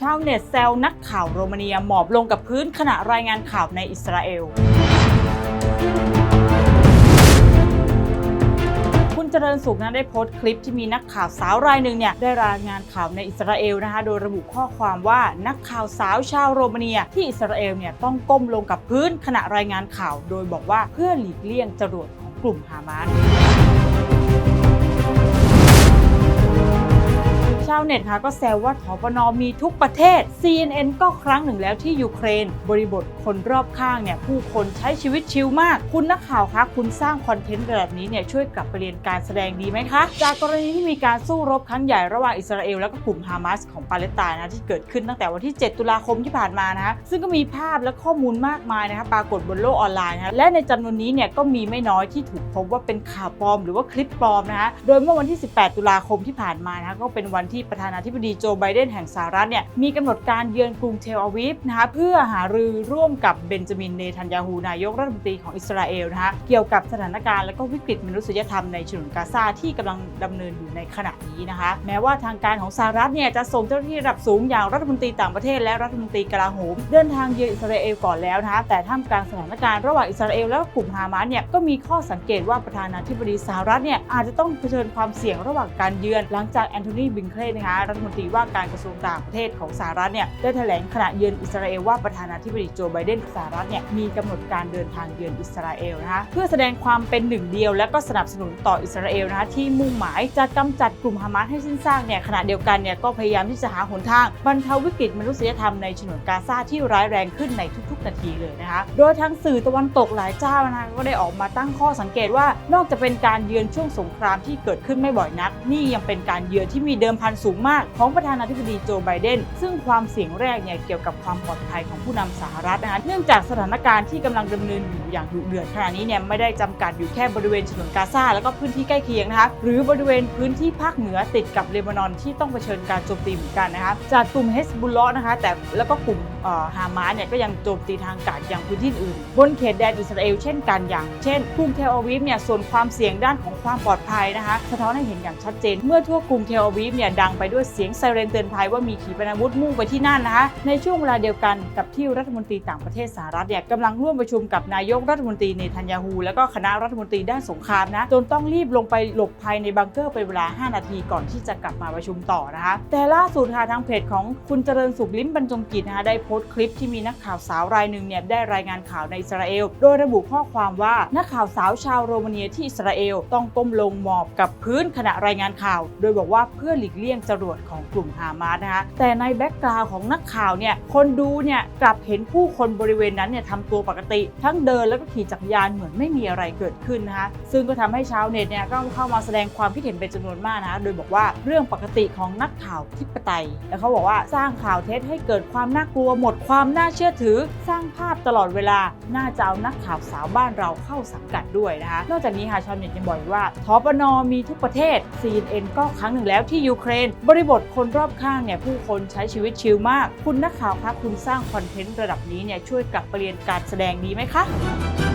ชาวเน็ตแซวนักข่าวโรมาเนียหมอบลงกับพื้นขณะรายงานข่าวในอิสราเอล คุณเจริญสุขนะได้โพสต์คลิปที่มีนักข่าวสาวรายหนึ่งเนี่ยได้รายงานข่าวในอิสราเอลนะคะ โดยระบุข้อความว่านักข่าวสาวชาวโรมาเนียที่อิสราเอลเนี่ยต้องก้มลงกับพื้นขณะรายงานข่าว โดยบอกว่าเพื่อหลีกเลี่ยงจรวดของกลุ่มฮามาส ชาวเน็ตค่ะก็แซวว่าถปนมีทุกประเทศ CNN ก็ครั้งหนึ่งแล้วที่ยูเครน บริบทคนรอบข้างเนี่ยผู้คนใช้ชีวิตชิลมาก คุณนักข่าวคะคุณสร้างคอนเทนต์แบบนี้เนี่ยช่วยกลับไปเรียนการแสดงดีไหมคะ จากกรณีที่มีการสู้รบครั้งใหญ่ระหว่างอิสราเอลและก็กลุ่มฮามาสของปาเลสไตน์นะที่เกิดขึ้นตั้งแต่วันที่ 7 ตุลาคมที่ผ่านมานะคะซึ่งก็มีภาพและข้อมูลมากมายนะคะปรากฏบนโลกออนไลน์นะคะและในจำนวนนี้เนี่ยก็มีไม่น้อยที่ถูกพบว่าเป็นข่าวปลอม หรือว่าคลิปปลอมนะคะโดยเมื่อวันที่ 18 ตุลาคมที่ผ่านมานะคะก็เป็นวันที่ประธานาธิบดีโจไบเดนแห่งสหรัฐเนี่ยมีกำหนดการเยือนกรุงเทลอาวิฟนะคะเพื่อหารือร่วมกับเบนจามินเนทันยาฮูนายกรัฐมนตรีของอิสราเอลนะคะเกี่ยวกับสถานการณ์และก็วิกฤตมนุษยธรรมในฉนวนกาซาที่กำลังดำเนินอยู่ในขณะนี้นะคะแม้ว่าทางการของสหรัฐเนี่ยจะส่งเจ้าหน้าที่ระดับสูงอย่างรัฐมนตรีต่างประเทศและรัฐมนตรีกลาโหมเดินทางเยือนอิสราเอลก่อนแล้วนะคะแต่ท่ามกลางสถานการณ์ระหว่างอิสราเอลและกลุ่มฮามาสเนี่ยก็มีข้อสังเกตว่าประธานาธิบดีสหรัฐเนี่ยอาจจะต้องเผชิญความเสี่ยงระหว่างการเยือนหลังจากแอนโทนีบิงเคลนะคะรัฐมนตรีว่าการกระทรวงต่างประเทศของสหรัฐเนี่ยได้แถลงขณะเยือนอิสราเอลว่าประธานาธิบดีโจไบเดนสหรัฐเนี่ยมีกำหนดการเดินทางเยือนอิสราเอลนะคะเพื่อแสดงความเป็นหนึ่งเดียว และก็สนับสนุนต่ออิสราเอลนะคะที่มุ่งหมายจะกำจัดกลุ่มฮามาสให้สิ้นซากเนี่ยขณะเดียวกันเนี่ยก็พยายามที่จะหาหนทางบรรเทาวิกฤตมนุษยธรรมในฉนวนกาซาที่ร้ายแรงขึ้นในทุกๆ นาทีเลยนะคะโดยทั้งสื่อตะวันตกหลายเจ้านะคะก็ได้ออกมาตั้งข้อสังเกตว่านอกจากเป็นการเยือนช่วงสงครามที่เกิดขึ้นไม่บ่อยนัก นี่ยังเป็นการเยือนที่มีเดิมพันสูงมากของประธานาธิบดีโจไบเดนซึ่งความเสี่ยงแรกเนี่ยเกี่ยวกับความปลอดภัยของผู้นำสหรัฐนะคะเนื่องจากสถานการณ์ที่กำลังดำเนินอยู่อย่างดุเดือดขณะนี้เนี่ยไม่ได้จำกัดอยู่แค่บริเวณฉนวนกาซาแล้วก็พื้นที่ใกล้เคียงนะคะหรือบริเวณพื้นที่ภาคเหนือติดกับเลบานอนที่ต้องเผชิญการโจมตีเหมือนกันนะคะจากกลุ่มเฮสบุลเลาะห์นะคะแต่แล้วก็กลุ่มฮามาสเนี่ยก็ยังโจมตีทางอากาศอย่างพื้นที่อื่น บนเขตแดนอิสราเอลเช่นกันอย่าง เช่นกรุงเทลอาวิฟเนี่ยส่วนความเสี่ยงด้านของความปลอดภัยนะคะสะท้อนให้เห็นอย่างชัดเจน เมื่อทั่วกรุงเทลอาวิฟเนี่ยดังไปด้วยเสียงไซเรนเตือนภัยว่ามีขีปนาวุธมุ่งไปที่นั่นนะคะในช่วงเวลาเดียวกันกับที่รัฐมนตรีต่างประเทศสหรัฐเนี่ยกำลังร่วมประชุมกับนายกรัฐมนตรีเนทันยาฮูแล้วก็คณะรัฐมนตรีด้านสงครามนะจนต้องรีบลงไปหลบภัยในบังเกอร์เป็นเวลา 5 นาทีก่อนที่จะกลับมาประชุมต่อนะคะแต่ล่าสุดค่ะทางเพจของคุณเจริญสุขลิ้มบรรจงกิจนะคะได้โพสต์คลิปที่มีนักข่าวสาวรายหนึ่งเนี่ยได้รายงานข่าวในอิสราเอล โดยระบุข้อความว่านักข่าวสาวชาวโรมาเนียที่อิสราเอลต้องก้มลงหมอบกับพื้นขณะรายงานข่าว โดยบอกว่าเพื่อหลีกเลี่ยงจรวดของกลุ่มฮามาสนะคะแต่ในแบ็กกราวด์ของนักข่าวเนี่ยคนดูเนี่ยกลับเห็นผู้คนบริเวณนั้นเนี่ยทำตัวปกติ ทั้งเดินแล้วก็ขี่จักรยานเหมือนไม่มีอะไรเกิดขึ้นนะคะซึ่งก็ทำให้ชาวเน็ตเนี่ยก็เข้ามาแสดงความคิดเห็นเป็นจำนวนมากนะคะโดยบอกว่าเรื่องปกติของนักข่าวทิปไตยแล้วเขาบอกว่าสร้างข่าวเท็จให้เกิดความน่ากลัวหมดความน่าเชื่อถือ สร้างภาพตลอดเวลา น่าจะเอานักข่าวสาวบ้านเราเข้าสังกัดด้วยนะคะ นอกจากนี้ค่ะชาวเน็ตยังบอกว่าทปนมีทุกประเทศ CNN ก็ครั้งหนึ่งแล้วที่ยูเครน บริบทคนรอบข้างเนี่ยผู้คนใช้ชีวิตชิลมาก คุณนักข่าวคะคุณสร้างคอนเทนต์ระดับนี้เนี่ยช่วยกลับไปเรียนการแสดงดีไหมคะ